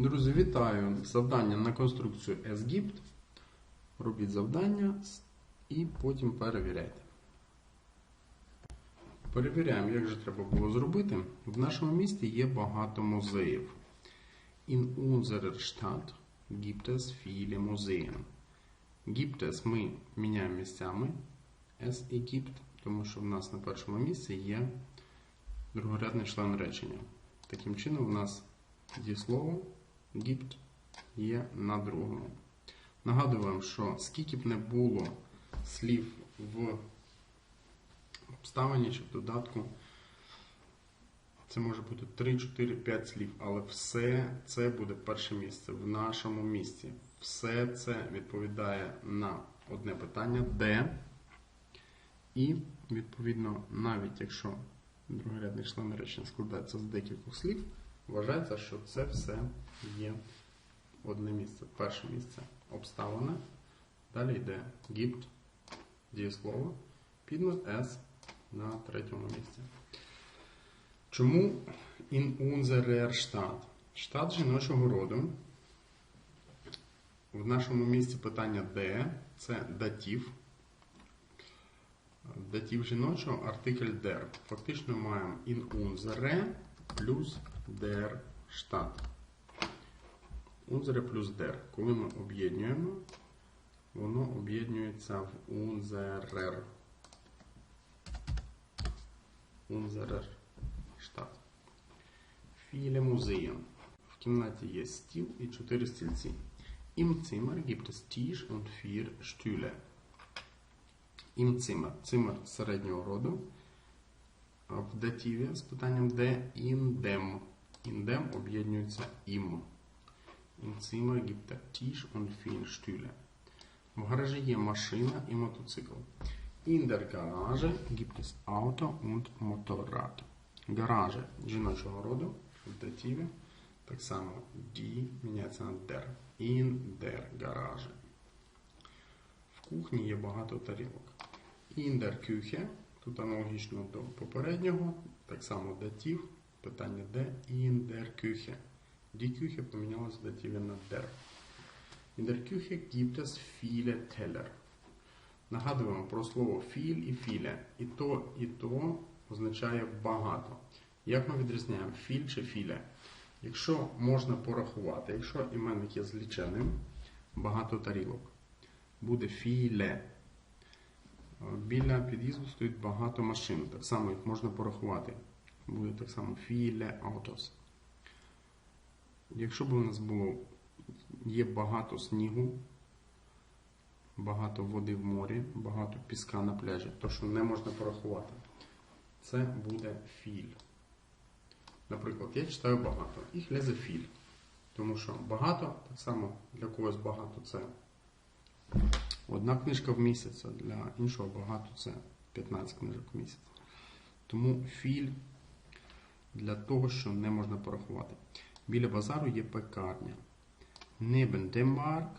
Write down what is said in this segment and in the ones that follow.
Друзі, вітаю! Завдання на конструкцію SGIPT. Робіть завдання і потім перевіряйте. Перевіряємо, як же треба було зробити. В нашому місті є багато музеїв. In unserer Stadt gibt es viele Museen. Gibt es ми міняємо місцями es і gibt, тому що в нас на першому місці є другорядний член речення. Таким чином, у нас дієслово gibt є на другому. Нагадую вам, що скільки б не було слів в обставині чи в додатку, це може бути 3, 4, 5 слів, але все це буде перше місце в нашому місці. Все це відповідає на одне питання, де. І, відповідно, навіть якщо другорядний член речення складається з декількох слів, вважається, що це все є одне місце. Перше місце обставина. Далі йде gibt, дієслово, підмет S на третьому місці. Чому in unserer Stadt? Штат жіночого роду. В нашому місці питання де це датів. Датів жіночого артикль der. Фактично маємо in unsere плюс der Stadt. Unsere плюс der. Коли ми об'єднуємо, воно об'єднується в unserer. Unserer Stadt. Viele Museen. В кімнаті є стіл і чотири стільці. Im Zimmer gibt es Tisch und vier Stühle. Im Zimmer. Zimmer середнього роду. В дативі з питанням де. In dem об'єднується. Im Zimmer gibt Tisch und Stühle. В гаражі є машина і мотоцикл. In der Garage gibt es Auto und Motorrad. Гараже жіночого роду в дативі. Так само die міняється на der. In der Garage. В кухні є багато тарілок. In der Küche, тут аналогічно до попереднього, так само датів, питання де. Die Küche помінялася в на Küche gibt es viele Teller. Нагадуємо про слово філь і філе. І то, і то означає багато. Як ми відрізняємо філь чи філе? Якщо можна порахувати, якщо іменник є зліченим, багато тарілок, буде філе. Біля під'їзду стоїть багато машин. Так само їх можна порахувати. Буде так само філе аутос. Якщо б у нас було є багато снігу, багато води в морі, багато піска на пляжі, то що не можна порахувати, це буде філь. Наприклад, я читаю багато. І лезе філь. Тому що багато, так само для когось багато це одна книжка в місяць, а для іншого багато це 15 книжок в місяць. Тому філь для того, що не можна порахувати. Біля базару є пекарня. Neben dem Markt,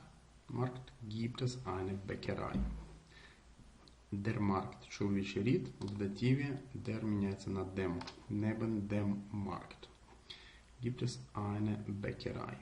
Markt gibt es eine Bäckerei. Der Markt – чоловічий рід, в дативі der міняється на dem. Neben dem Markt. Gibt es eine Bäckerei.